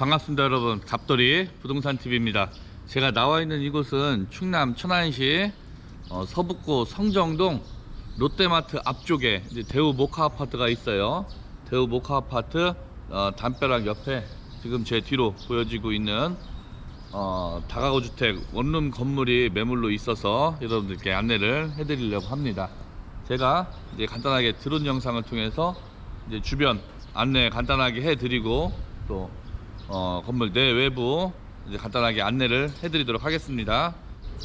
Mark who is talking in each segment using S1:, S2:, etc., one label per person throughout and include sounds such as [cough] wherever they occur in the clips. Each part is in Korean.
S1: 반갑습니다 여러분. 갑돌이 부동산 TV입니다. 제가 나와 있는 이곳은 충남 천안시 어, 서북구 성정동 롯데마트 앞쪽에 대우 모카 아파트가 있어요. 대우 모카 아파트 어, 담벼락 옆에 지금 제 뒤로 보여지고 있는 어, 다가구 주택 원룸 건물이 매물로 있어서 여러분들께 안내를 해드리려고 합니다. 제가 이제 간단하게 드론 영상을 통해서 이제 주변 안내 간단하게 해드리고 또 어, 건물 내외부 간단하게 안내를 해드리도록 하겠습니다.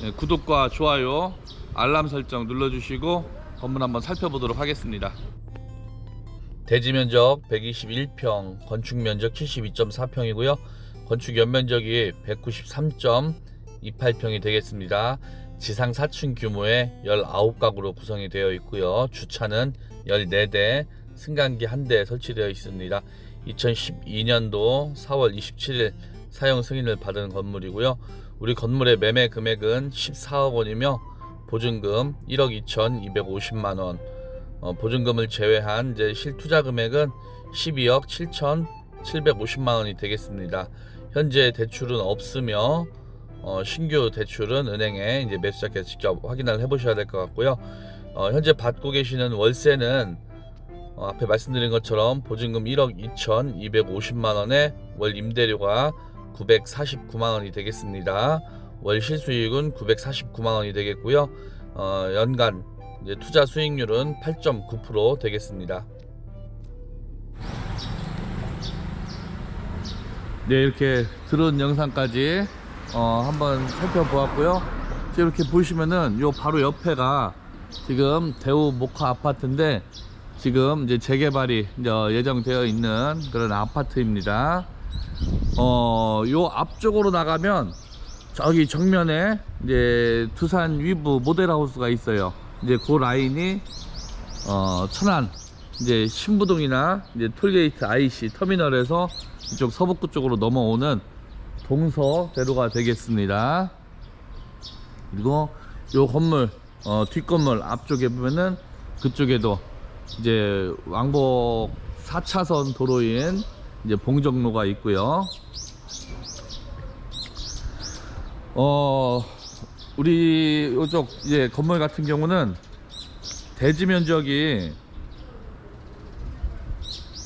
S1: 예, 구독과 좋아요, 알람 설정 눌러주시고 건물 한번 살펴보도록 하겠습니다. 대지 면적 121평, 건축 면적 72.4평이고요. 건축 연면적이 193.28평이 되겠습니다. 지상 4층 규모의 19가구로 구성이 되어 있고요. 주차는 14대, 승강기 1대 설치되어 있습니다. 2012년도 4월 27일 사용 승인을 받은 건물이고요. 우리 건물의 매매 금액은 14억 원이며 보증금 1억 2,250만 원, 어, 보증금을 제외한 이제 실투자 금액은 12억 7,750만 원이 되겠습니다. 현재 대출은 없으며 어, 신규 대출은 은행에 이제 매수자께서 직접 확인을 해보셔야 될 것 같고요. 어, 현재 받고 계시는 월세는 어, 앞에 말씀드린 것처럼 보증금 1억 2,250만 원에 월 임대료가 949만 원이 되겠습니다. 월 실수익은 949만 원이 되겠고요. 어, 연간 투자 수익률은 8.9% 되겠습니다. 네 이렇게 들은 영상까지 어, 한번 살펴보았고요. 이렇게 보시면은 요 바로 옆에가 지금 대우 모카 아파트인데 지금 이제 재개발이 예정되어 있는 그런 아파트입니다. 어, 요 앞쪽으로 나가면 저기 정면에 이제 두산 위브 모델하우스가 있어요. 이제 그 라인이 어, 천안 이제 신부동이나 이제 톨게이트 IC 터미널에서 이쪽 서북구 쪽으로 넘어오는 동서대로가 되겠습니다. 그리고 요 건물 어, 뒷건물 앞쪽에 보면은 그쪽에도 이제 왕복 4차선 도로인 이제 봉정로가 있고요. 어 우리 요쪽 이제 건물 같은 경우는 대지 면적이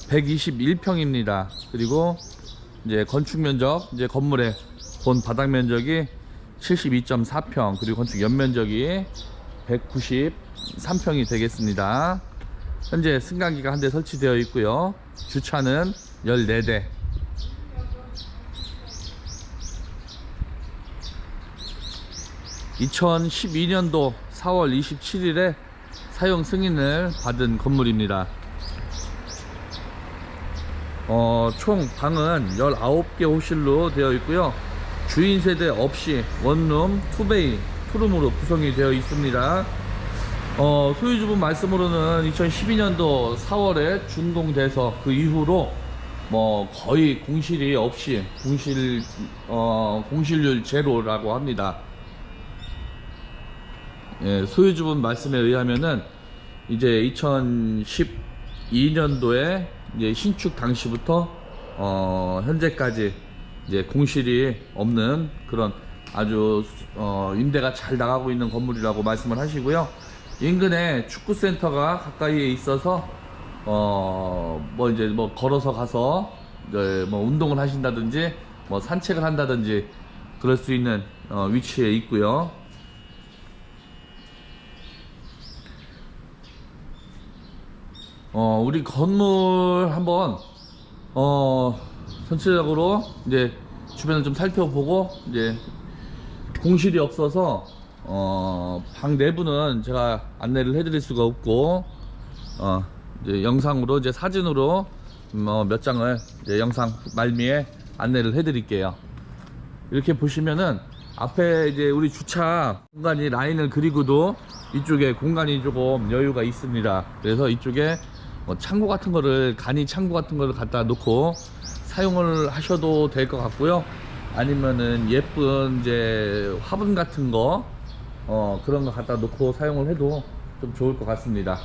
S1: 121평입니다. 그리고 이제 건축 면적 이제 건물의 본 바닥 면적이 72.4평 그리고 건축 연면적이 193평이 되겠습니다. 현재 승강기가 한 대 설치되어 있고요. 주차는 14대. (2012년도 4월 27일에) 사용 승인을 받은 건물입니다. 어, 총 방은 19개 호실로 되어 있고요. 주인 세대 없이 원룸, 투베이, 투룸으로 구성이 되어 있습니다. 어, 소유주분 말씀으로는 2012년도 4월에 준공돼서 그 이후로 뭐 거의 공실이 없이 공실 어, 공실률 제로라고 합니다. 예, 소유주분 말씀에 의하면은 이제 2012년도에 이제 신축 당시부터 어, 현재까지 이제 공실이 없는 그런 아주 어, 임대가 잘 나가고 있는 건물이라고 말씀을 하시고요. 인근에 축구센터가 가까이에 있어서 어, 뭐 이제 뭐 걸어서 가서 뭐 운동을 하신다든지 뭐 산책을 한다든지 그럴 수 있는 어, 위치에 있고요. 어, 우리 건물 한번 어, 전체적으로 이제 주변을 좀 살펴보고 이제 공실이 없어서 어, 방 내부는 제가 안내를 해드릴 수가 없고 어, 이제 영상으로 이제 사진으로 뭐 몇 장을 이제 영상 말미에 안내를 해드릴게요. 이렇게 보시면은 앞에 이제 우리 주차 공간이 라인을 그리고도 이쪽에 공간이 조금 여유가 있습니다. 그래서 이쪽에 뭐 창고 같은 거를 간이 창고 같은 거를 갖다 놓고 사용을 하셔도 될 것 같고요. 아니면은 예쁜 이제 화분 같은 거 어, 그런 거 갖다 놓고 사용을 해도 좀 좋을 것 같습니다.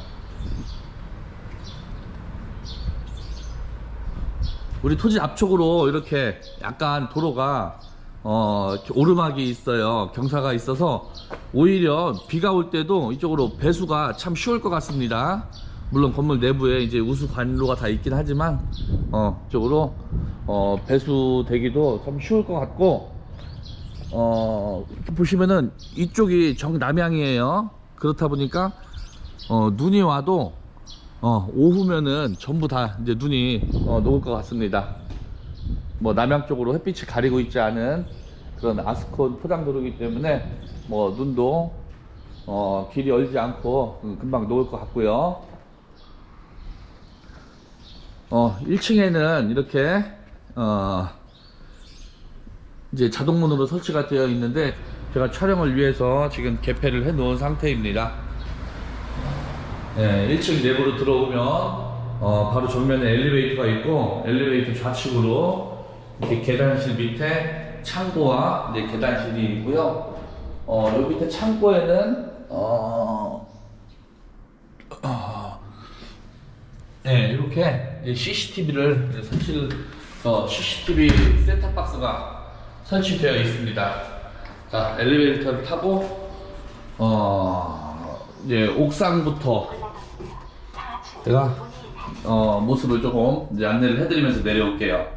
S1: 우리 토지 앞쪽으로 이렇게 약간 도로가 어, 오르막이 있어요. 경사가 있어서 오히려 비가 올 때도 이쪽으로 배수가 참 쉬울 것 같습니다. 물론 건물 내부에 이제 우수 관로가 다 있긴 하지만 어, 이쪽으로 어, 배수되기도 참 쉬울 것 같고 어, 보시면은 이쪽이 정남향이에요. 그렇다 보니까 어, 눈이 와도 어, 오후면은 전부 다 이제 눈이 어, 녹을 것 같습니다. 뭐 남양 쪽으로 햇빛이 가리고 있지 않은 그런 아스콘 포장도로이기 때문에 뭐 눈도 어, 길이 얼지 않고 음, 금방 녹을 것 같고요. 어, 1층에는 이렇게 어, 이제 자동문으로 설치가 되어 있는데 제가 촬영을 위해서 지금 개폐를 해 놓은 상태입니다. 예, 1층 내부로 들어오면 어, 바로 정면에 엘리베이터가 있고 엘리베이터 좌측으로 이렇게 계단실 밑에 창고와 이제 계단실이 있고요. 어, 요 밑에 창고에는 어, 어, 네, 이렇게 CCTV를 설치를 어, CCTV 셋탑 박스가 설치되어 있습니다. 자, 엘리베이터를 타고 어, 이제 옥상부터 제가 어, 모습을 조금 이제 안내를 해드리면서 내려올게요.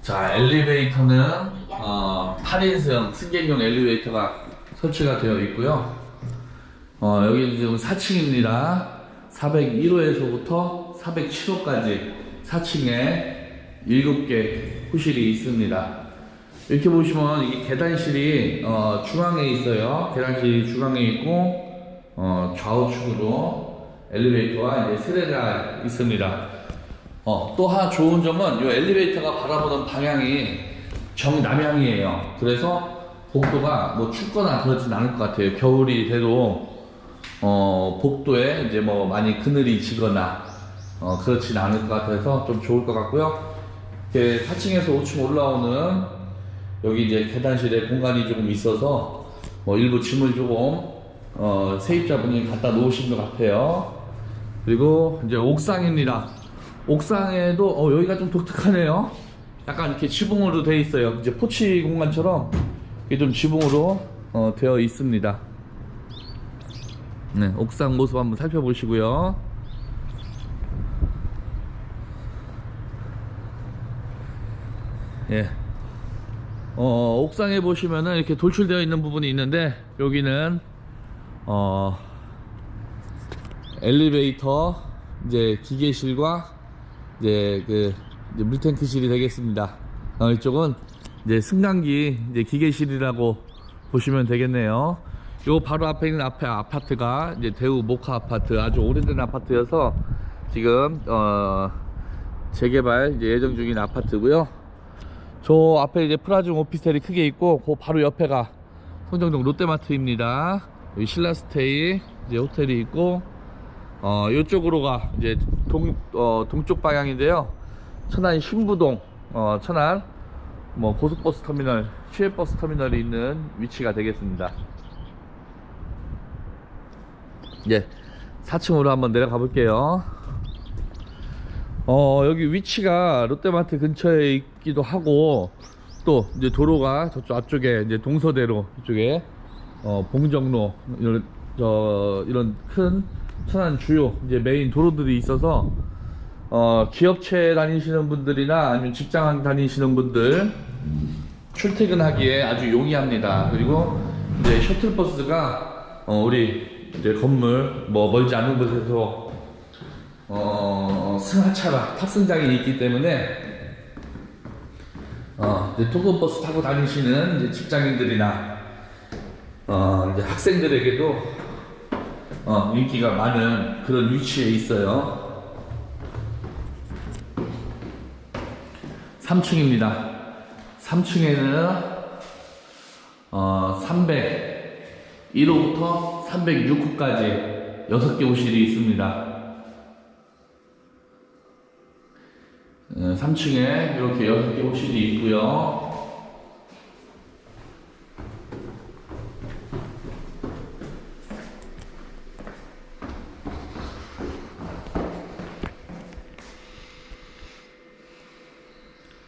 S1: 자, 엘리베이터는 어, 8인승 승객용 엘리베이터가 설치가 되어 있고요. 어, 여기 지금 4층입니다. 401호에서부터 407호까지 4층에 7개 호실이 있습니다. 이렇게 보시면 이게 계단실이 어, 중앙에 있어요. 계단실이 중앙에 있고 어, 좌우측으로 엘리베이터와 이제 세대가 있습니다. 어, 또 하나 좋은 점은 이 엘리베이터가 바라보는 방향이 정남향이에요. 그래서 복도가 뭐 춥거나 그러진 않을 것 같아요. 겨울이 돼도 어, 복도에 이제 뭐 많이 그늘이 지거나 어, 그렇진 않을 것 같아서 좀 좋을 것 같고요. 이렇게 4층에서 5층 올라오는 여기 이제 계단실에 공간이 조금 있어서 뭐 일부 짐을 조금 어, 세입자분이 갖다 놓으신 것 같아요. 그리고 이제 옥상입니다. 옥상에도 어, 여기가 좀 독특하네요. 약간 이렇게 지붕으로 되어 있어요. 이제 포치 공간처럼 이게 좀 지붕으로 어, 되어 있습니다. 네, 옥상 모습 한번 살펴보시고요. 예. 어, 옥상에 보시면은 이렇게 돌출되어 있는 부분이 있는데 여기는 어, 엘리베이터 이제 기계실과 이제 그 이제 물탱크실이 되겠습니다. 어, 이쪽은 이제 승강기 이제 기계실이라고 보시면 되겠네요. 요 바로 앞에 있는 앞에 아파트가 이제 대우 모카 아파트 아주 오래된 아파트여서 지금 어 재개발 이제 예정 중인 아파트고요. 저 앞에 이제 프라즘 오피스텔이 크게 있고 그 바로 옆에가 송정동 롯데마트입니다. 여기 신라스테이 이제 호텔이 있고 어 이쪽으로가 이제 동 어, 동쪽 방향인데요. 천안 신부동 어 천안 뭐 고속버스 터미널 시외버스 터미널이 있는 위치가 되겠습니다. 예, 4층으로 한번 내려가 볼게요. 어, 여기 위치가 롯데마트 근처에 있기도 하고, 또 이제 도로가 저쪽 앞쪽에 이제 동서대로 이쪽에 어, 봉정로 이런 저 이런 큰 천안 주요 이제 메인 도로들이 있어서 어, 기업체 다니시는 분들이나 아니면 직장 다니시는 분들 출퇴근하기에 아주 용이합니다. 그리고 이제 셔틀버스가 어, 우리 이제 건물 뭐 멀지 않은 곳에서 어, 승하차가 탑승장이 있기 때문에 어, 이제 통근버스 타고 다니시는 이제 직장인들이나 어, 이제 학생들에게도 어, 인기가 많은 그런 위치에 있어요. 3층입니다. 3층에는 어, 1호부터 306호까지 6개 호실이 있습니다. 어, 3층에 이렇게 6개 호실이 있고요.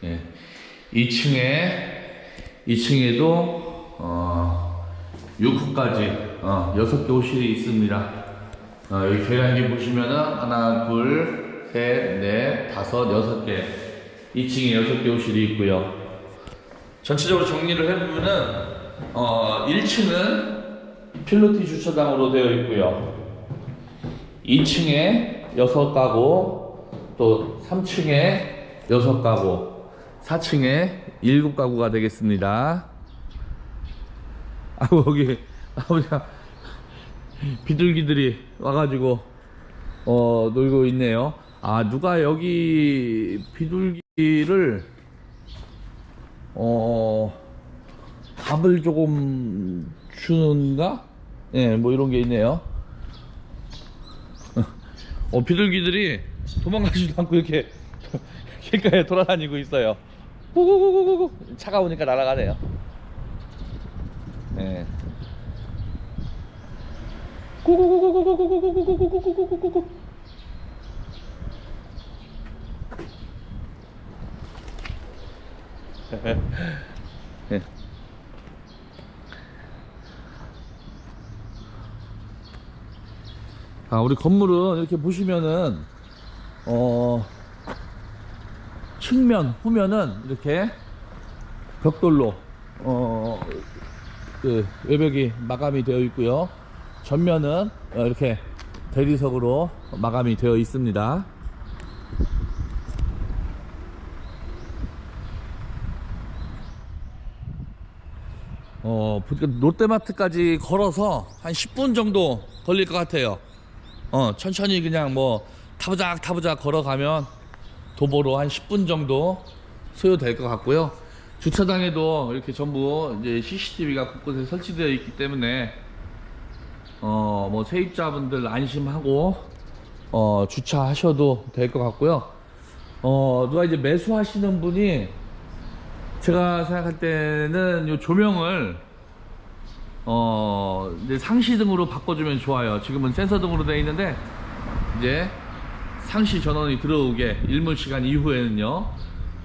S1: 예, 2층에 2층에도 6호까지 어 6개 호실이 있습니다. 어, 여기 계량기 보시면은 하나, 둘, 셋, 넷, 다섯, 여섯 개. 2층에 여섯 개 호실이 있고요. 전체적으로 정리를 해보면은 어 1층은 필로티 주차장으로 되어 있고요. 2층에 6가구, 또 3층에 6가구, 4층에 7가구가 되겠습니다. [laughs] 아우, 여기, 아버지가 비둘기들이 와가지고, 어, 놀고 있네요. 아, 누가 여기 비둘기를, 어, 밥을 조금 주는가? 예, 뭐 이런 게 있네요. [laughs] 어, 비둘기들이 도망가지도 않고 이렇게 [laughs] 길가에 돌아다니고 있어요. 차가우니까 날아가네요. 네. 구구구구구구구구구구구구구구구구구구 네. 아, 우리 건물은 이렇게 보시면은, 어, 측면, 후면은 이렇게 벽돌로, 어, 그 외벽이 마감이 되어 있고요. 전면은 어, 이렇게 대리석으로 마감이 되어 있습니다. 어, 보니까 롯데마트까지 걸어서 한 10분 정도 걸릴 것 같아요. 어, 천천히 그냥 뭐 타부작 타부작 걸어가면 도보로 한 10분 정도 소요될 것 같고요. 주차장에도 이렇게 전부 이제 CCTV가 곳곳에 설치되어 있기 때문에 어, 뭐 세입자분들 안심하고 어, 주차하셔도 될 것 같고요. 어, 누가 이제 매수하시는 분이 제가 생각할 때는 이 조명을 어 이제 상시 등으로 바꿔주면 좋아요. 지금은 센서 등으로 되어 있는데 이제 상시 전원이 들어오게 일몰 시간 이후에는요.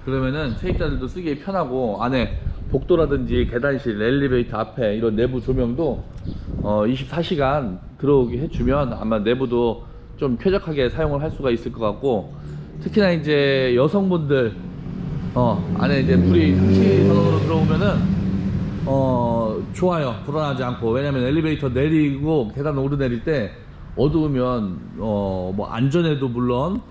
S1: 그러면은 세입자들도 쓰기 편하고 안에 복도라든지 계단실, 엘리베이터 앞에 이런 내부 조명도 어 24시간 들어오게 해주면 아마 내부도 좀 쾌적하게 사용을 할 수가 있을 것 같고 특히나 이제 여성분들 어 안에 이제 불이 상시 전원으로 들어오면은 어 좋아요. 불안하지 않고. 왜냐면 엘리베이터 내리고 계단 오르내릴 때 어두우면 어 뭐 안전에도 물론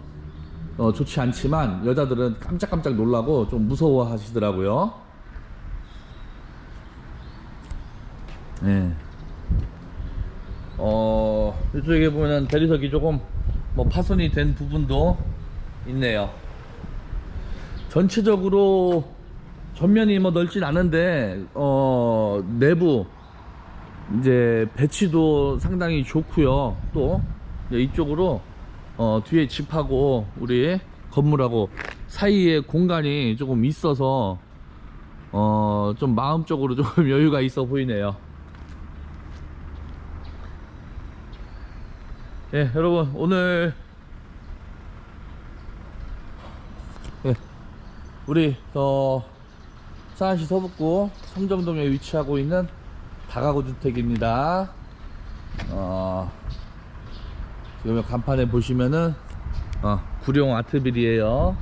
S1: 어 좋지 않지만 여자들은 깜짝깜짝 놀라고 좀 무서워 하시더라고요. 네. 어 이쪽에 보면은 대리석이 조금 뭐 파손이 된 부분도 있네요. 전체적으로 전면이 뭐 넓진 않은데 어 내부 이제 배치도 상당히 좋고요. 또 이쪽으로 어 뒤에 집하고 우리 건물하고 사이에 공간이 조금 있어서 어 좀 마음적으로 조금 [laughs] 여유가 있어 보이네요 예 여러분 오늘 예, 우리 어 서안시 서북구 성정동에 위치하고 있는 다가구 주택입니다. 어 지금 간판에 보시면은 어 구룡 아트빌이에요.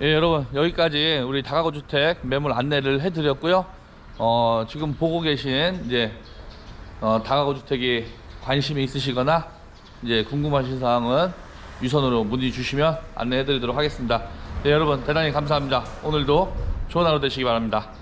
S1: 예, 여러분 여기까지 우리 다가구 주택 매물 안내를 해드렸고요. 어, 지금 보고 계신 이제 어, 다가구 주택에 관심이 있으시거나 이제 궁금하신 사항은 유선으로 문의 주시면 안내해 드리도록 하겠습니다. 네, 여러분 대단히 감사합니다. 오늘도 좋은 하루 되시기 바랍니다.